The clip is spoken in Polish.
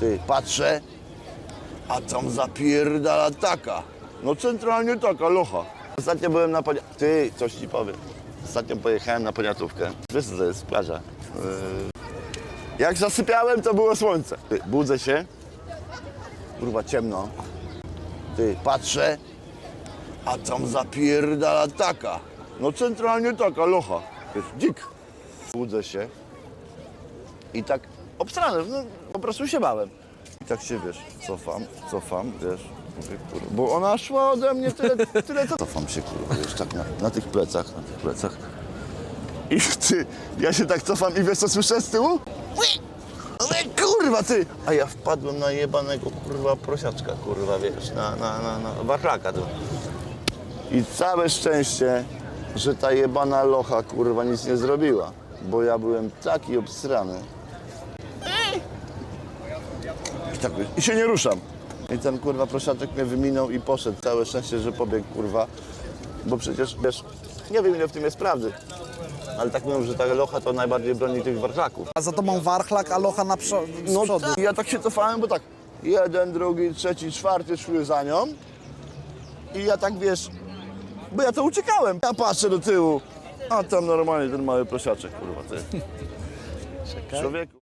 Ty, patrzę, a tam zapierdala taka. No centralnie taka, locha. Ostatnio byłem na ponia... Ty, coś ci powiem. Ostatnio pojechałem na poniatówkę. Wiesz co to jest plaża? Yy... Jak zasypiałem, to było słońce. Ty, budzę się. Kurwa, ciemno. Ty, patrzę, a tam zapierdala taka. No centralnie taka, locha. Wiesz, dzik. Budzę się i tak obstrany, no, po prostu się bałem. I tak się, wiesz, cofam, cofam, wiesz, mówię, kurwa, bo ona szła ode mnie tyle, tyle co... Cofam się, kurwa, wiesz, tak na, na tych plecach, na tych plecach. I ty, ja się tak cofam i wiesz, co słyszę z tyłu? Ale kurwa, ty! A ja wpadłem na jebanego, kurwa, prosiaczka, kurwa, wiesz, na, na, na, na wachlaka. tu. I całe szczęście, że ta jebana locha, kurwa, nic nie zrobiła. Bo ja byłem taki obsrany. I tak, i się nie ruszam. I ten, kurwa, prosiaczek mnie wyminął i poszedł. Całe szczęście, że pobiegł, kurwa. Bo przecież, wiesz, nie wiem, ile w tym jest prawdy. Ale tak mówią, że ta locha to najbardziej broni tych warchlaków. A za tobą warchlak, a locha na przo- z No przodu. tak. Ja tak się cofałem, bo tak jeden, drugi, trzeci, czwarty szły za nią i ja tak, wiesz, bo ja to uciekałem. Ja patrzę do tyłu, a tam normalnie ten mały prosiaczek, kurwa, ty. Człowieku.